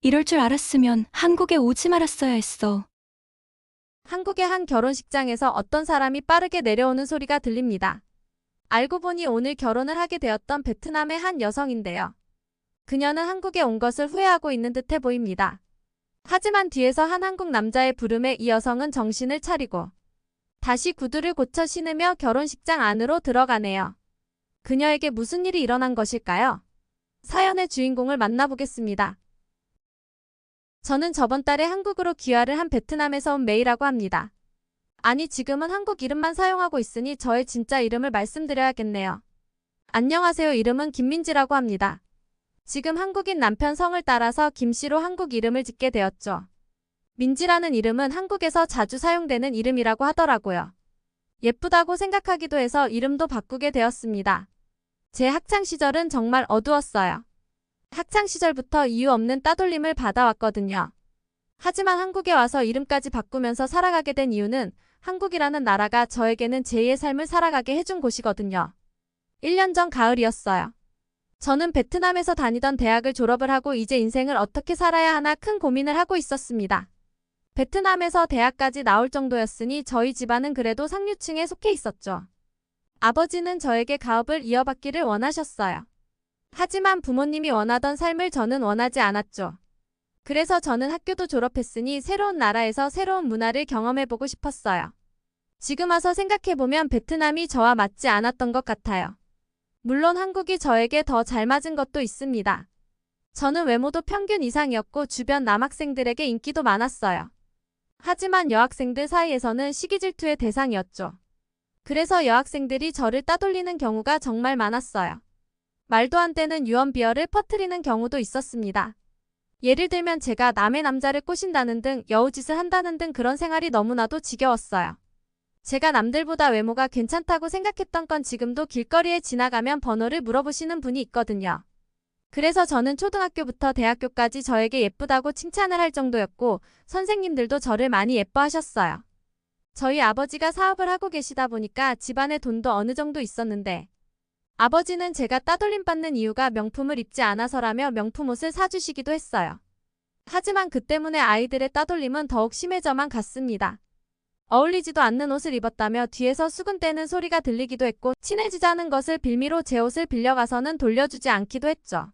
이럴 줄 알았으면 한국에 오지 말았어야 했어. 한국의 한 결혼식장에서 어떤 사람이 빠르게 내려오는 소리가 들립니다. 알고 보니 오늘 결혼을 하게 되었던 베트남의 한 여성인데요. 그녀는 한국에 온 것을 후회하고 있는 듯해 보입니다. 하지만 뒤에서 한 한국 남자의 부름에 이 여성은 정신을 차리고 다시 구두를 고쳐 신으며 결혼식장 안으로 들어가네요. 그녀에게 무슨 일이 일어난 것일까요? 사연의 주인공을 만나보겠습니다. 저는 저번 달에 한국으로 귀화를 한 베트남에서 온 메이라고 합니다. 아니, 지금은 한국 이름만 사용하고 있으니 저의 진짜 이름을 말씀드려야겠네요. 안녕하세요. 이름은 김민지라고 합니다. 지금 한국인 남편 성을 따라서 김씨로 한국 이름을 짓게 되었죠. 민지라는 이름은 한국에서 자주 사용되는 이름이라고 하더라고요. 예쁘다고 생각하기도 해서 이름도 바꾸게 되었습니다. 제 학창 시절은 정말 어두웠어요. 학창 시절부터 이유 없는 따돌림을 받아왔거든요. 하지만 한국에 와서 이름까지 바꾸면서 살아가게 된 이유는 한국이라는 나라가 저에게는 제2의 삶을 살아가게 해준 곳이거든요. 1년 전 가을이었어요. 저는 베트남에서 다니던 대학을 졸업을 하고 이제 인생을 어떻게 살아야 하나 큰 고민을 하고 있었습니다. 베트남에서 대학까지 나올 정도였으니 저희 집안은 그래도 상류층에 속해 있었죠. 아버지는 저에게 가업을 이어받기를 원하셨어요. 하지만 부모님이 원하던 삶을 저는 원하지 않았죠. 그래서 저는 학교도 졸업했으니 새로운 나라에서 새로운 문화를 경험해보고 싶었어요. 지금 와서 생각해보면 베트남이 저와 맞지 않았던 것 같아요. 물론 한국이 저에게 더 잘 맞은 것도 있습니다. 저는 외모도 평균 이상이었고 주변 남학생들에게 인기도 많았어요. 하지만 여학생들 사이에서는 시기 질투의 대상이었죠. 그래서 여학생들이 저를 따돌리는 경우가 정말 많았어요. 말도 안 되는 유언 비어를 퍼뜨리는 경우도 있었습니다. 예를 들면 제가 남의 남자를 꼬신다는 등 여우짓을 한다는 등 그런 생활이 너무나도 지겨웠어요. 제가 남들보다 외모가 괜찮다고 생각했던 건 지금도 길거리에 지나가면 번호를 물어보시는 분이 있거든요. 그래서 저는 초등학교부터 대학교까지 저에게 예쁘다고 칭찬을 할 정도였고 선생님들도 저를 많이 예뻐하셨어요. 저희 아버지가 사업을 하고 계시다 보니까 집안에 돈도 어느 정도 있었는데 아버지는 제가 따돌림 받는 이유가 명품을 입지 않아서라며 명품 옷을 사주시기도 했어요. 하지만 그 때문에 아이들의 따돌림은 더욱 심해져만 갔습니다. 어울리지도 않는 옷을 입었다며 뒤에서 수근대는 소리가 들리기도 했고 친해지자는 것을 빌미로 제 옷을 빌려가서는 돌려주지 않기도 했죠.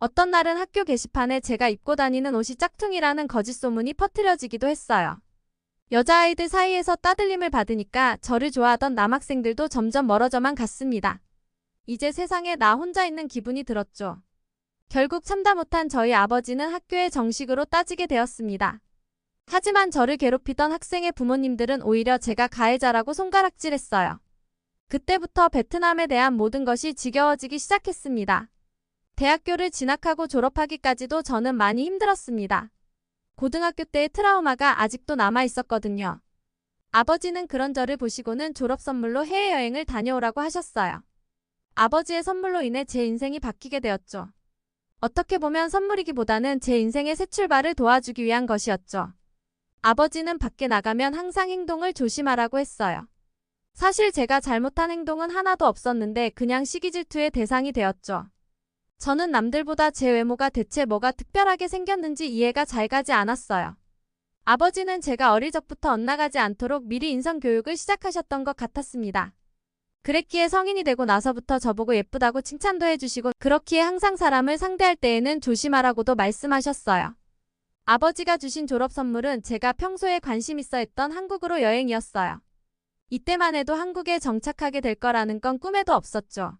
어떤 날은 학교 게시판에 제가 입고 다니는 옷이 짝퉁이라는 거짓 소문이 퍼뜨려지기도 했어요. 여자아이들 사이에서 따돌림을 받으니까 저를 좋아하던 남학생들도 점점 멀어져만 갔습니다. 이제 세상에 나 혼자 있는 기분이 들었죠. 결국 참다 못한 저희 아버지는 학교에 정식으로 따지게 되었습니다. 하지만 저를 괴롭히던 학생의 부모님들은 오히려 제가 가해자라고 손가락질했어요. 그때부터 베트남에 대한 모든 것이 지겨워지기 시작했습니다. 대학교를 진학하고 졸업하기까지도 저는 많이 힘들었습니다. 고등학교 때의 트라우마가 아직도 남아 있었거든요. 아버지는 그런 저를 보시고는 졸업 선물로 해외여행을 다녀오라고 하셨어요. 아버지의 선물로 인해 제 인생이 바뀌게 되었죠. 어떻게 보면 선물이기보다는 제 인생의 새 출발을 도와주기 위한 것이었죠. 아버지는 밖에 나가면 항상 행동을 조심하라고 했어요. 사실 제가 잘못한 행동은 하나도 없었는데 그냥 시기 질투의 대상이 되었죠. 저는 남들보다 제 외모가 대체 뭐가 특별하게 생겼는지 이해가 잘 가지 않았어요. 아버지는 제가 어릴 적부터 엇나가지 않도록 미리 인성 교육을 시작하셨던 것 같았습니다. 그랬기에 성인이 되고 나서부터 저보고 예쁘다고 칭찬도 해주시고 그렇기에 항상 사람을 상대할 때에는 조심하라고도 말씀하셨어요. 아버지가 주신 졸업 선물은 제가 평소에 관심 있어 했던 한국으로 여행이었어요. 이때만 해도 한국에 정착하게 될 거라는 건 꿈에도 없었죠.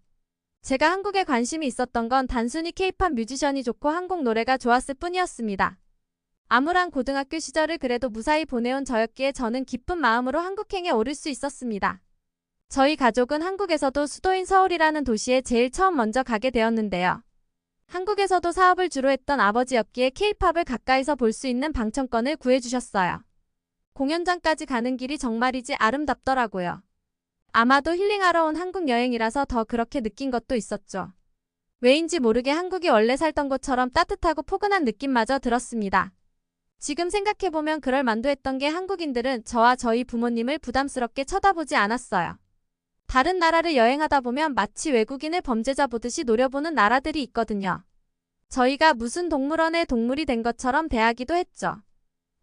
제가 한국에 관심이 있었던 건 단순히 케이팝 뮤지션이 좋고 한국 노래가 좋았을 뿐이었습니다. 암울한 고등학교 시절을 그래도 무사히 보내온 저였기에 저는 기쁜 마음으로 한국행에 오를 수 있었습니다. 저희 가족은 한국에서도 수도인 서울이라는 도시에 제일 처음 먼저 가게 되었는데요. 한국에서도 사업을 주로 했던 아버지였기에 케이팝을 가까이서 볼 수 있는 방청권을 구해주셨어요. 공연장까지 가는 길이 정말이지 아름답더라고요. 아마도 힐링하러 온 한국 여행이라서 더 그렇게 느낀 것도 있었죠. 왜인지 모르게 한국이 원래 살던 곳처럼 따뜻하고 포근한 느낌마저 들었습니다. 지금 생각해보면 그럴 만도 했던 게 한국인들은 저와 저희 부모님을 부담스럽게 쳐다보지 않았어요. 다른 나라를 여행하다 보면 마치 외국인을 범죄자 보듯이 노려보는 나라들이 있거든요. 저희가 무슨 동물원의 동물이 된 것처럼 대하기도 했죠.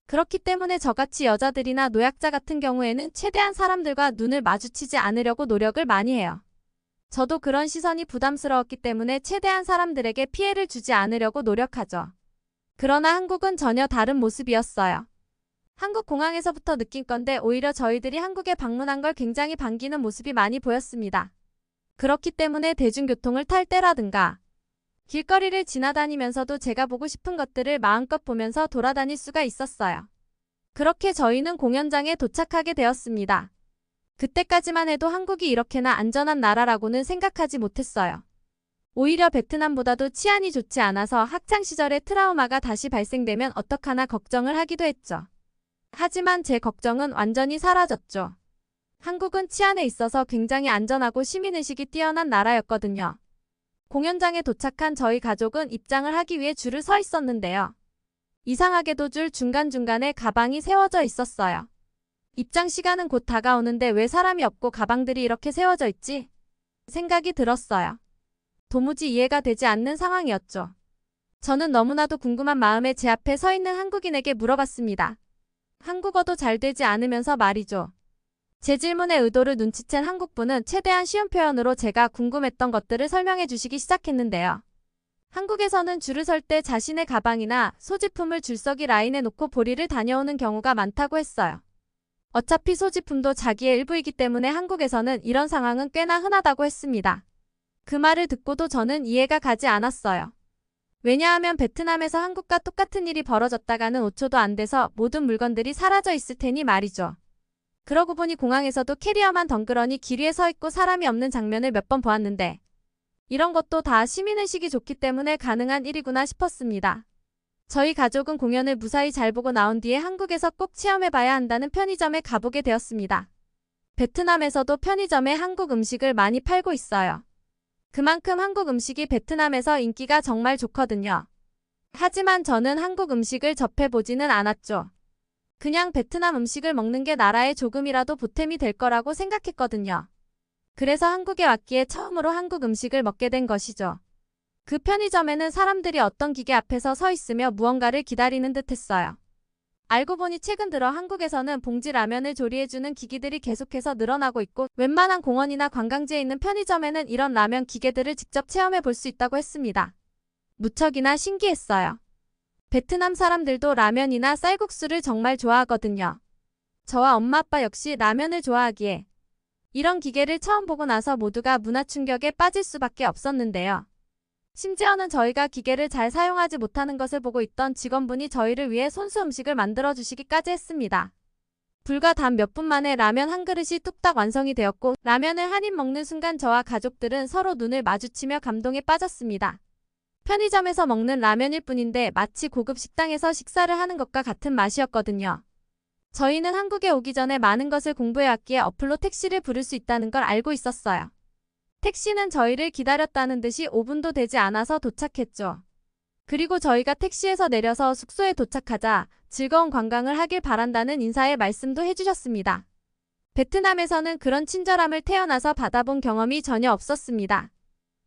그렇기 때문에 저같이 여자들이나 노약자 같은 경우에는 최대한 사람들과 눈을 마주치지 않으려고 노력을 많이 해요. 저도 그런 시선이 부담스러웠기 때문에 최대한 사람들에게 피해를 주지 않으려고 노력하죠. 그러나 한국은 전혀 다른 모습이었어요. 한국 공항에서부터 느낀 건데 오히려 저희들이 한국에 방문한 걸 굉장히 반기는 모습이 많이 보였습니다. 그렇기 때문에 대중교통을 탈 때라든가 길거리를 지나다니면서도 제가 보고 싶은 것들을 마음껏 보면서 돌아다닐 수가 있었어요. 그렇게 저희는 공연장에 도착하게 되었습니다. 그때까지만 해도 한국이 이렇게나 안전한 나라라고는 생각하지 못했어요. 오히려 베트남보다도 치안이 좋지 않아서 학창시절의 트라우마가 다시 발생되면 어떡하나 걱정을 하기도 했죠. 하지만 제 걱정은 완전히 사라졌죠. 한국은 치안에 있어서 굉장히 안전하고 시민의식이 뛰어난 나라였거든요. 공연장에 도착한 저희 가족은 입장을 하기 위해 줄을 서 있었는데요. 이상하게도 줄 중간중간에 가방이 세워져 있었어요. 입장 시간은 곧 다가오는데 왜 사람이 없고 가방들이 이렇게 세워져 있지? 생각이 들었어요. 도무지 이해가 되지 않는 상황이었죠. 저는 너무나도 궁금한 마음에 제 앞에 서 있는 한국인에게 물어봤습니다. 한국어도 잘 되지 않으면서 말이죠. 제 질문의 의도를 눈치챈 한국분은 최대한 쉬운 표현으로 제가 궁금했던 것들을 설명해 주시기 시작했는데요. 한국에서는 줄을 설 때 자신의 가방이나 소지품을 줄서기 라인에 놓고 보리를 다녀오는 경우가 많다고 했어요. 어차피 소지품도 자기의 일부이기 때문에 한국에서는 이런 상황은 꽤나 흔하다고 했습니다. 그 말을 듣고도 저는 이해가 가지 않았어요. 왜냐하면 베트남에서 한국과 똑같은 일이 벌어졌다가는 5초도 안 돼서 모든 물건들이 사라져 있을 테니 말이죠. 그러고 보니 공항에서도 캐리어만 덩그러니 길 위에 서 있고 사람이 없는 장면을 몇 번 보았는데 이런 것도 다 시민의식이 좋기 때문에 가능한 일이구나 싶었습니다. 저희 가족은 공연을 무사히 잘 보고 나온 뒤에 한국에서 꼭 체험해봐야 한다는 편의점에 가보게 되었습니다. 베트남에서도 편의점에 한국 음식을 많이 팔고 있어요. 그만큼 한국 음식이 베트남에서 인기가 정말 좋거든요. 하지만 저는 한국 음식을 접해보지는 않았죠. 그냥 베트남 음식을 먹는 게 나라에 조금이라도 보탬이 될 거라고 생각했거든요. 그래서 한국에 왔기에 처음으로 한국 음식을 먹게 된 것이죠. 그 편의점에는 사람들이 어떤 기계 앞에서 서 있으며 무언가를 기다리는 듯 했어요. 알고 보니 최근 들어 한국에서는 봉지 라면을 조리해주는 기기들이 계속해서 늘어나고 있고 웬만한 공원이나 관광지에 있는 편의점에는 이런 라면 기계들을 직접 체험해 볼 수 있다고 했습니다. 무척이나 신기했어요. 베트남 사람들도 라면이나 쌀국수를 정말 좋아하거든요. 저와 엄마 아빠 역시 라면을 좋아하기에 이런 기계를 처음 보고 나서 모두가 문화 충격에 빠질 수밖에 없었는데요. 심지어는 저희가 기계를 잘 사용하지 못하는 것을 보고 있던 직원분이 저희를 위해 손수 음식을 만들어 주시기까지 했습니다. 불과 단 몇 분 만에 라면 한 그릇이 뚝딱 완성이 되었고 라면을 한 입 먹는 순간 저와 가족들은 서로 눈을 마주치며 감동에 빠졌습니다. 편의점에서 먹는 라면일 뿐인데 마치 고급 식당에서 식사를 하는 것과 같은 맛이었거든요. 저희는 한국에 오기 전에 많은 것을 공부해왔기에 어플로 택시를 부를 수 있다는 걸 알고 있었어요. 택시는 저희를 기다렸다는 듯이 5분도 되지 않아서 도착했죠. 그리고 저희가 택시에서 내려서 숙소에 도착하자 즐거운 관광을 하길 바란다는 인사의 말씀도 해주셨습니다. 베트남에서는 그런 친절함을 태어나서 받아본 경험이 전혀 없었습니다.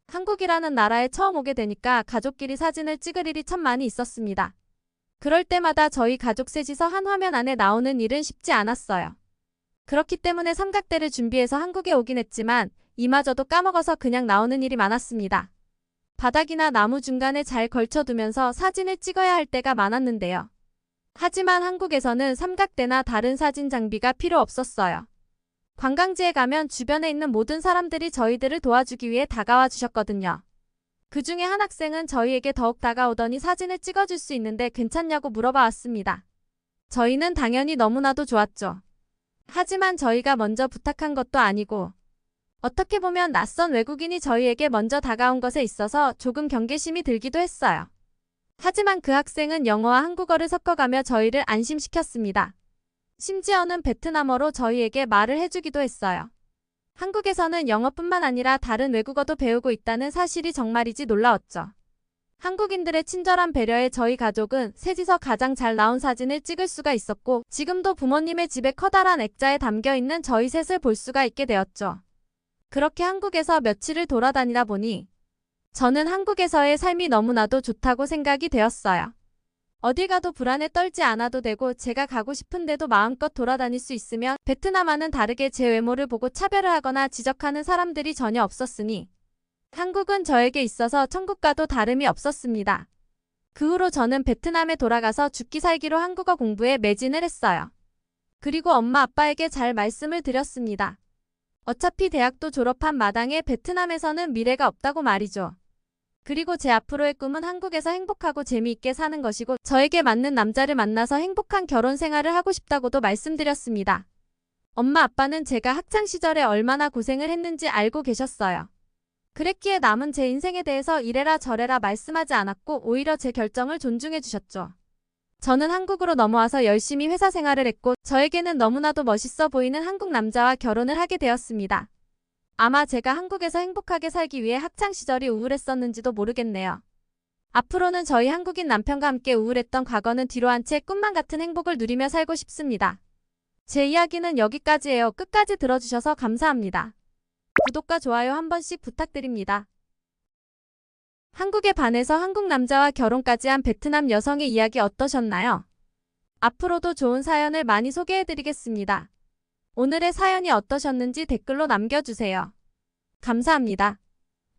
한국이라는 나라에 처음 오게 되니까 가족끼리 사진을 찍을 일이 참 많이 있었습니다. 그럴 때마다 저희 가족 셋이서 한 화면 안에 나오는 일은 쉽지 않았어요. 그렇기 때문에 삼각대를 준비해서 한국에 오긴 했지만 이마저도 까먹어서 그냥 나오는 일이 많았습니다. 바닥이나 나무 중간에 잘 걸쳐두면서 사진을 찍어야 할 때가 많았는데요. 하지만 한국에서는 삼각대나 다른 사진 장비가 필요 없었어요. 관광지에 가면 주변에 있는 모든 사람들이 저희들을 도와주기 위해 다가와 주셨거든요. 그 중에 한 학생은 저희에게 더욱 다가오더니 사진을 찍어줄 수 있는데 괜찮냐고 물어봐 왔습니다. 저희는 당연히 너무나도 좋았죠. 하지만 저희가 먼저 부탁한 것도 아니고 어떻게 보면 낯선 외국인이 저희에게 먼저 다가온 것에 있어서 조금 경계심이 들기도 했어요. 하지만 그 학생은 영어와 한국어를 섞어가며 저희를 안심시켰습니다. 심지어는 베트남어로 저희에게 말을 해주기도 했어요. 한국에서는 영어뿐만 아니라 다른 외국어도 배우고 있다는 사실이 정말이지 놀라웠죠. 한국인들의 친절한 배려에 저희 가족은 셋이서 가장 잘 나온 사진을 찍을 수가 있었고 지금도 부모님의 집에 커다란 액자에 담겨 있는 저희 셋을 볼 수가 있게 되었죠. 그렇게 한국에서 며칠을 돌아다니다 보니 저는 한국에서의 삶이 너무나도 좋다고 생각이 되었어요. 어딜 가도 불안에 떨지 않아도 되고 제가 가고 싶은데도 마음껏 돌아다닐 수 있으며 베트남과는 다르게 제 외모를 보고 차별을 하거나 지적하는 사람들이 전혀 없었으니 한국은 저에게 있어서 천국과도 다름이 없었습니다. 그 후로 저는 베트남에 돌아가서 죽기 살기로 한국어 공부에 매진을 했어요. 그리고 엄마 아빠에게 잘 말씀을 드렸습니다. 어차피 대학도 졸업한 마당에 베트남에서는 미래가 없다고 말이죠. 그리고 제 앞으로의 꿈은 한국에서 행복하고 재미있게 사는 것이고 저에게 맞는 남자를 만나서 행복한 결혼 생활을 하고 싶다고도 말씀드렸습니다. 엄마 아빠는 제가 학창 시절에 얼마나 고생을 했는지 알고 계셨어요. 그랬기에 남은 제 인생에 대해서 이래라 저래라 말씀하지 않았고 오히려 제 결정을 존중해 주셨죠. 저는 한국으로 넘어와서 열심히 회사 생활을 했고 저에게는 너무나도 멋있어 보이는 한국 남자와 결혼을 하게 되었습니다. 아마 제가 한국에서 행복하게 살기 위해 학창 시절이 우울했었는지도 모르겠네요. 앞으로는 저희 한국인 남편과 함께 우울했던 과거는 뒤로 한 채 꿈만 같은 행복을 누리며 살고 싶습니다. 제 이야기는 여기까지예요. 끝까지 들어주셔서 감사합니다. 구독과 좋아요 한 번씩 부탁드립니다. 한국에 반해서 한국 남자와 결혼까지 한 베트남 여성의 이야기 어떠셨나요? 앞으로도 좋은 사연을 많이 소개해드리겠습니다. 오늘의 사연이 어떠셨는지 댓글로 남겨주세요. 감사합니다.